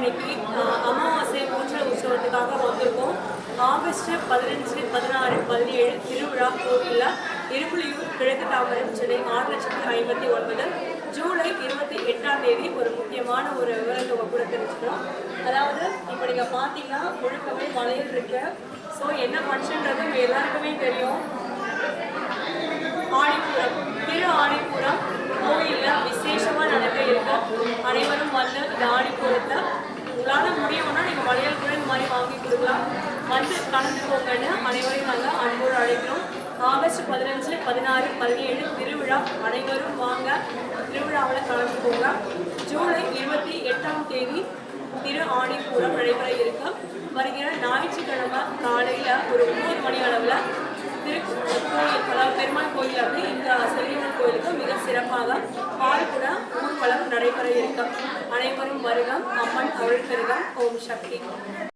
இன்னைக்கு அமாவாசை ஊற்றல் உற்சவத்துக்காக வந்திருக்கோம். ஆகஸ்ட் பதினஞ்சு பதினாறு பதினேழு திருவிழா கோவிலில் இருப்புலியூர் கிழக்கு தாமரம் சென்னை ஆறு லட்சத்தி ஐம்பத்தி ஒன்பது. ஜூலை இருபத்தி எட்டாம் தேதி ஒரு முக்கியமான ஒரு விவரத்தை கூட தெரிஞ்சுக்கிறோம் அதாவது இப்போ நீங்கள் பார்த்தீங்கன்னா முழுக்கமே மலையில் இருக்கு. ஸோ என்ன ஃபங்க்ஷன்றது உங்க எல்லாருக்குமே தெரியும். ஆடிப்பூரம் திரு ஆடிப்பூரம் கோயிலில் விசேஷமாக நடக்க இருக்கும் அனைவரும் வந்து இந்த ஆடிப்பூரத்தை உங்களால் முடியும்னா நீங்கள் மலையால் கூட மாதிரி வாங்கி கொடுக்கலாம். வந்து கலந்துக்கோங்கன்னு அனைவரையும் நாங்கள் அன்போடு அழைக்கிறோம். ஆகஸ்ட் பதினஞ்சு பதினாறு பதினேழு திருவிழா அனைவரும் வாங்க. திருவிழாவில் கலந்துக்கோங்க. ஜூலை இருபத்தி எட்டாம் தேதி திரு ஆணிப்பூரம் நடைபெற இருக்கு. வருகிற ஞாயிற்றுக்கிழமை காலையில் ஒரு ஒன்பது மணி அளவில் திரு கோயில் அதாவது பெருமாள் கோயில் வந்து இந்த செல்லியம்மன் கோயிலுக்கு மிக சிறப்பாக காலம் நடைபெற இருக்கும் அனைவரும் வருகம் அம்மன் அருள் பெருகம் ஓம் சக்தி.